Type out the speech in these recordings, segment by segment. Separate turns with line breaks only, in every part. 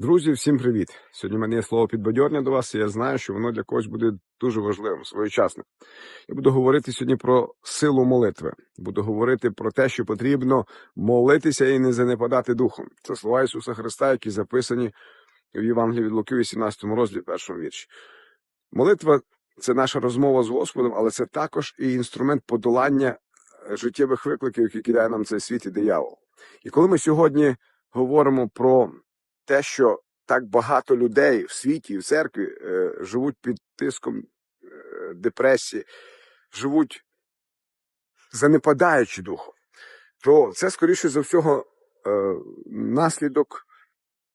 Друзі, всім привіт! Сьогодні в мене є слово підбадьорення до вас, і я знаю, що воно для когось буде дуже важливим, своєчасним. Я буду говорити сьогодні про силу молитви. Буду говорити про те, що потрібно молитися і не занепадати духом. Це слова Ісуса Христа, які записані в Євангелії від Луки, 18 розділі, першому вірші. Молитва це наша розмова з Господом, але це також і інструмент подолання е, життєвих викликів, які кидає нам цей світ і диявол. І коли ми сьогодні говоримо про те, що так багато людей в світі і в церкві е, живуть під тиском е, депресії, живуть занепадаючи духом, то це, скоріше за всього, е, наслідок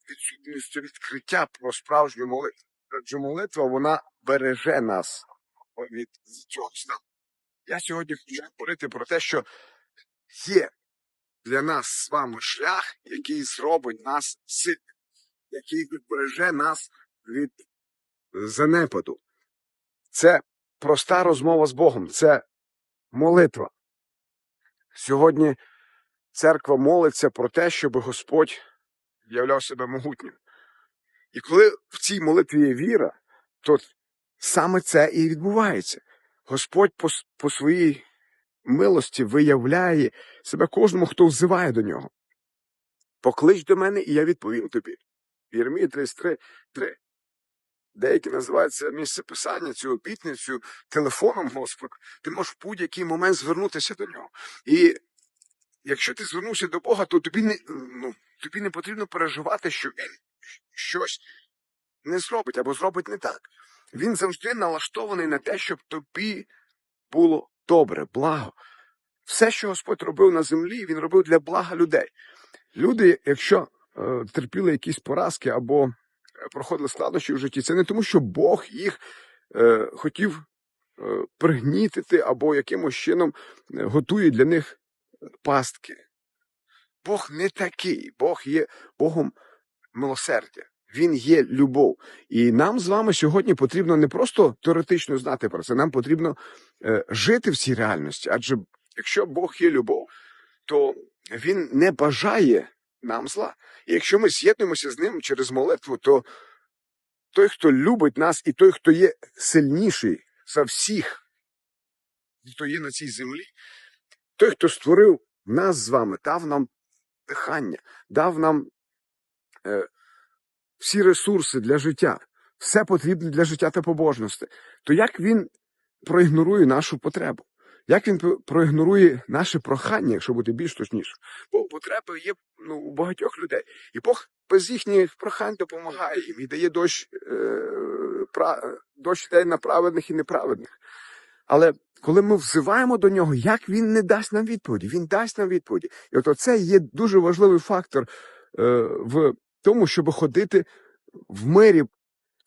відсутності відкриття про справжню молитву. Адже молитва вона береже нас від цього стану. Я сьогодні хочу говорити про те, що є для нас з вами шлях, який зробить нас сильними який береже нас від занепаду. Це проста розмова з Богом, це молитва. Сьогодні церква молиться про те, щоб Господь являв себе могутнім. І коли в цій молитві є віра, то саме це і відбувається. Господь по, по своїй милості виявляє себе кожному, хто взиває до нього. Поклич до мене, і я відповім тобі. Єрмії 33, 3. Деякі називають це місце писання, цю обітницю телефоном Господа. Ти можеш в будь-який момент звернутися до нього. І якщо ти звернувся до Бога, то тобі не ну, тобі не потрібно переживати, що він щось не зробить або зробить не так. Він завжди налаштований на те, щоб тобі було добре, благо. Все, що Господь робив на землі, він робив для блага людей. Люди, якщо терпіли якісь поразки або проходили складнощі в житті. Це не тому, що Бог їх е, хотів е, пригнітити або якимось чином е, готує для них пастки. Бог не такий, Бог є Богом милосердя. Він є любов. І нам з вами сьогодні потрібно не просто теоретично знати про це, нам потрібно е, жити в цій реальності. Адже якщо Бог є любов, то він не бажає нам зла. І якщо ми з'єднуємося з ним через молитву, то той, хто любить нас, і той, хто є сильніший за всіх, хто є на цій землі, той, хто створив нас з вами, дав нам дихання, дав нам е, всі ресурси для життя, все потрібне для життя та побожності, то як він проігнорує нашу потребу? Як він проігнорує наше прохання, якщо бути більш точніше? Бо потреби є ну, у багатьох людей. І Бог без їхніх прохань допомагає їм і дає дощ, е, пра, дощ дає на праведних і неправедних. Але коли ми взиваємо до нього, як він не дасть нам відповіді? Він дасть нам відповіді. І от це є дуже важливий фактор е, в тому, щоб ходити в мирі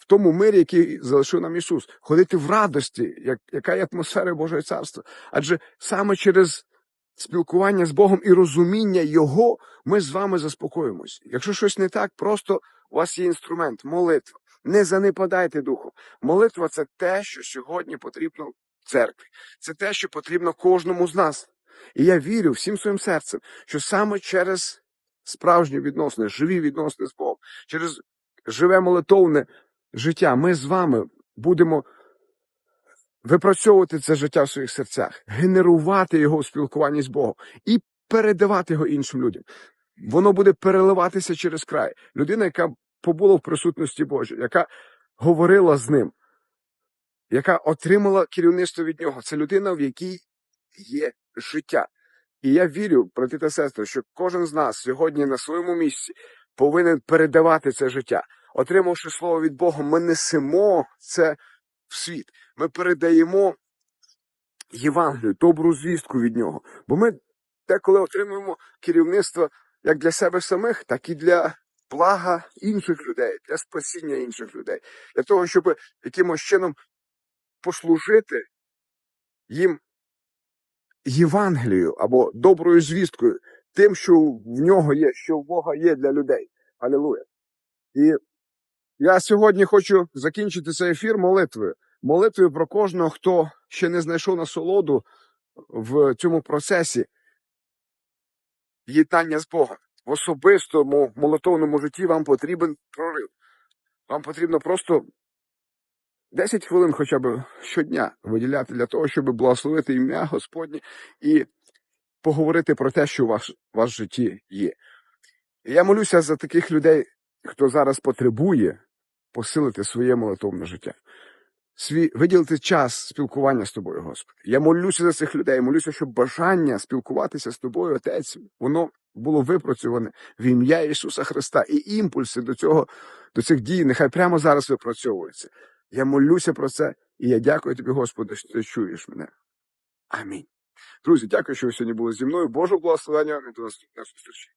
тому мирі, який залишив нам Ісус, ходити в радості, як, яка є атмосфера Божого царства. Адже саме через спілкування з Богом і розуміння Його ми з вами заспокоїмось. Якщо щось не так, просто у вас є інструмент, молитва. Не занепадайте духом. Молитва це те, що сьогодні потрібно церкві. Це те, що потрібно кожному з нас. І я вірю всім своїм серцем, що саме через справжні відносини, живі відносини з Богом, через живе молитовне життя. Ми з вами будемо випрацьовувати це життя в своїх серцях, генерувати його у спілкуванні з Богом і передавати його іншим людям. Воно буде переливатися через край. Людина, яка побула в присутності Божій, яка говорила з ним, яка отримала керівництво від нього. Це людина, в якій є життя. І я вірю, брати та сестри, що кожен з нас сьогодні на своєму місці повинен передавати це життя отримавши слово від Бога, ми несемо це в світ. Ми передаємо Євангелію, добру звістку від нього. Бо ми деколи отримуємо керівництво як для себе самих, так і для блага інших людей, для спасіння інших людей, для того, щоб якимось чином послужити їм Євангелію або доброю звісткою, тим, що в нього є, що в Бога є для людей. Алілуя. І я сьогодні хочу закінчити цей ефір молитвою. Молитвою про кожного, хто ще не знайшов насолоду в цьому процесі єднання з Богом. в особистому молитовному житті вам потрібен прорив. Вам потрібно просто 10 хвилин хоча б щодня виділяти для того, щоб благословити ім'я Господнє і поговорити про те, що у вас, в житті є. Я молюся за таких людей, хто зараз потребує посилити своє молитовне життя. Свій, виділити час спілкування з тобою, Господи. Я молюся за цих людей, молюся, щоб бажання спілкуватися з тобою, Отець, воно було випрацьоване в ім'я Ісуса Христа. І імпульси до цього, до цих дій, нехай прямо зараз випрацьовуються. Я молюся про це, і я дякую тобі, Господи, що ти чуєш мене. Амінь. Друзі, дякую, що ви сьогодні були зі мною. Божого благословення і до наступної зустрічі.